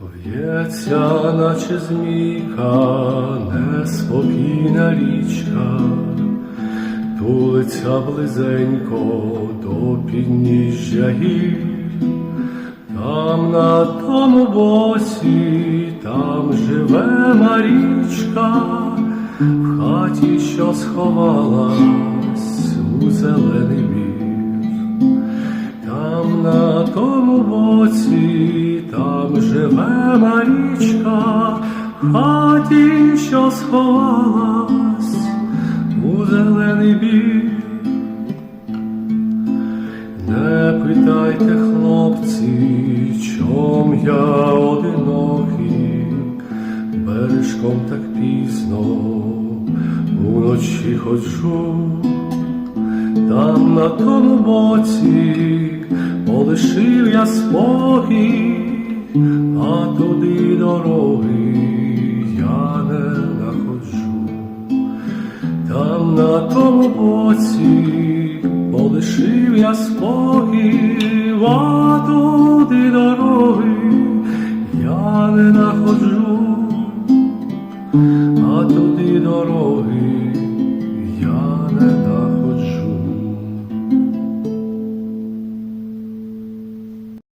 В'ється, наче змійка, неспокійна річка, тулиться близенько до підніжжя гір. Там на тому боці, там живе Марічка, в хаті, що сховалась у зелений бір. Там на тому боці, там живе Марічка, хаті, що сховалась у зелений бір. Не питайте, хлопці, чом я одинокий, бережком так пізно уночі ходжу, там на тому боці полишив я спокій, а туди дороги я не находжу. Там на тому боці полишив я спокій, а туди дороги я не находжу, а туди дороги